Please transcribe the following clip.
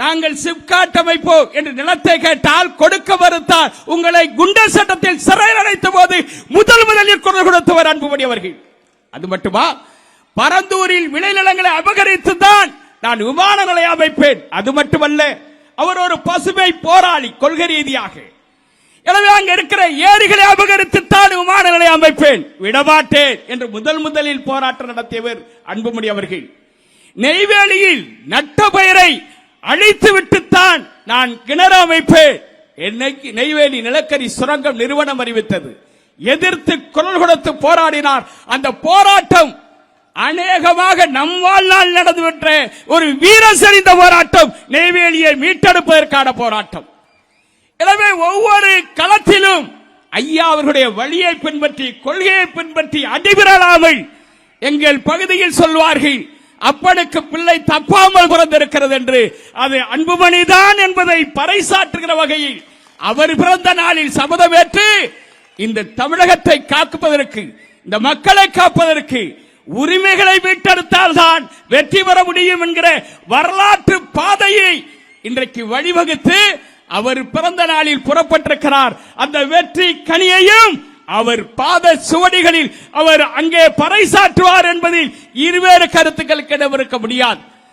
நாங்கள் சிப்காட் அமைப்போம் என்று நிலத்தை கேட்டால் கொடுக்க மறுத்தால் உங்களை குண்டர் சட்டத்தில் சிறையில் அடைத்த போது முதல் முதலில் குரல் கொடுத்தவர் அன்புமணி அவர்கள். அது மட்டுமா? பரந்தூரில் விளைநிலங்களை அபகரித்து தான் நான் விமான நிலையம் அமைப்பேன். அது மட்டுமல்ல அவர் ஒரு பசுமை போராளி கொள்கை ரீதியாக. எனவே அங்க இருக்கிற ஏரிகளை அபகரித்து தான் விமான நிலையம் அமைப்பேன். விடமாட்டேன் என்று முதல் முதலில் போராட்டம் நடத்தியவர் அன்புமணி அவர்கள். நெய்வேலியில் நட்ட பெயரை அழைத்து விட்டுத்தான் நான் கிணறு அமைப்பேன். என்னைக்கு நெய்வேலி நிலக்கரி சுரங்கம் நிறுவனம் அறிவித்தது. எதிர்த்து குரல் கொடுத்து போராடினார். அந்த போராட்டம் அநேகமாக நம் வாழ்நாள் நடந்துவிட்ட ஒரு வீர சரிந்த போராட்டம். நெய்வேலியை மீட்டெடுப்பதற்கான போராட்டம். எனவே ஒவ்வொரு களத்திலும் ஐயா அவர்களுடைய வழியை பின்பற்றி கொள்கையை பின்பற்றி அடிபிரலாமல் எங்கள் பகுதியில் சொல்வார்கள் அப்பனுக்கு பிள்ளை தப்பாமல் பிறந்திருக்கிறது என்று அது அன்புமணிதான் என்பதை பறைசாற்றுகிற வகையில் அவர் பிறந்த நாளில் சபதமேற்று இந்த தமிழகத்தை காப்பதற்கு இந்த மக்களை காப்பதற்கு உரிமைகளை மீட்டெடுத்தால் தான் வெற்றி பெற முடியும் என்கிற வரலாற்று பாதையை இன்றைக்கு வழிவகுத்து அவர் பிறந்த நாளில் புறப்பட்டிருக்கிறார். அந்த வெற்றி கனியையும் அவர் பாத சுவடிகளில் அவர் அங்கே பறைசாற்றுவார் என்பதில் இருவேறு கருத்துக்களுக்கு இடமிருக்க முடியாது.